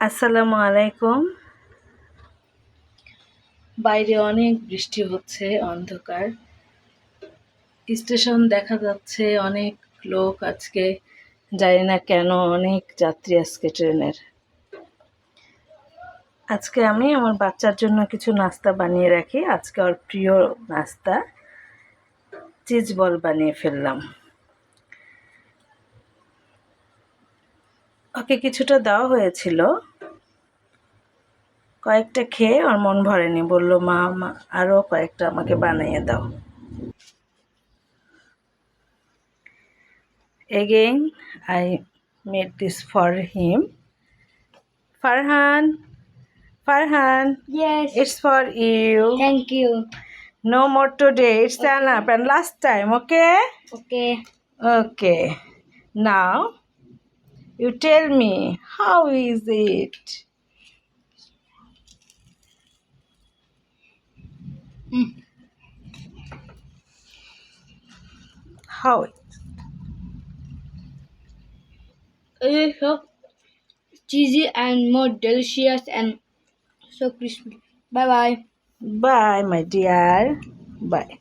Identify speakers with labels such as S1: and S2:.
S1: আসসালামু আলাইকুম। বাইরে অনেক বৃষ্টি হচ্ছে, অন্ধকার। স্টেশন দেখা যাচ্ছে, অনেক লোক আজকে, জানি না কেন, অনেক যাত্রী আজকে ট্রেনের। আজকে আমি আমার বাচ্চার জন্য কিছু নাস্তা বানিয়ে রাখি। আজকে ওর প্রিয় নাস্তা, চিজ বল বানিয়ে ফেললাম। ওকে কিছুটা দেওয়া হয়েছিল কয়েকটা খেয়ে ওর মন ভরেনি বলল মা মা আরও কয়েকটা আমাকে বানিয়ে দাও again I made this for him Farhan Farhan
S2: Yes.
S1: It's for you
S2: Thank you.
S1: No more today it's an up and last time okay
S2: Okay.
S1: Okay. Now you tell me how is it?
S2: Mm.
S1: How it?
S2: It is so cheesy and more delicious and so crispy. Bye bye.
S1: Bye, my dear. Bye.